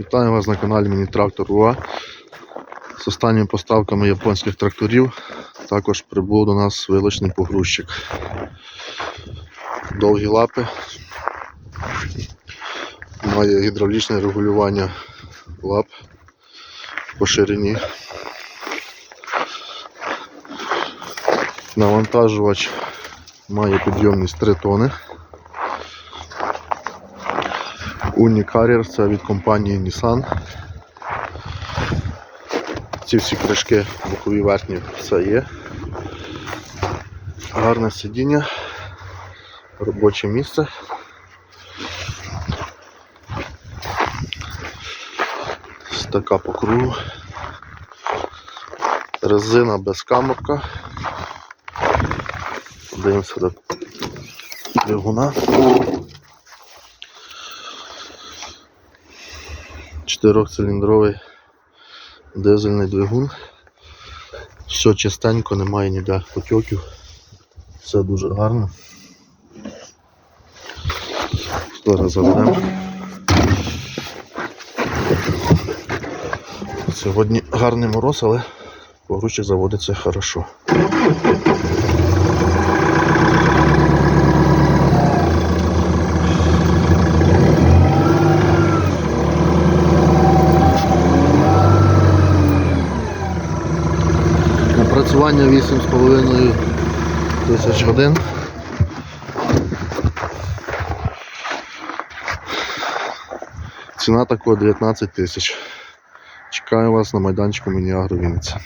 Вітаю вас на каналі Міні-Трактор УА. З останніми поставками японських тракторів також прибув до нас вилочний погрузчик. Довгі лапи. Має гідравлічне регулювання лап по ширині. Навантажувач має підйомність 3 тони. Unicarrier це від компанії Nissan. Ці всі кришки бокові верхні все є. Гарне сидіння, робоче місце. Така по кругу. Резина без каморка. Подивимося до двигуна. Чотирьохциліндровий дизельний двигун. Все чистенько, немає ніде потьоків. Все дуже гарно. Зараз заведемо. Сьогодні гарний мороз, але погрузчик заводиться хорошо. Напрацювання 8,5 тисяч годин. Ціна такого 19 тисяч. Чекаю вас на майданчику Мініагро Вінниця.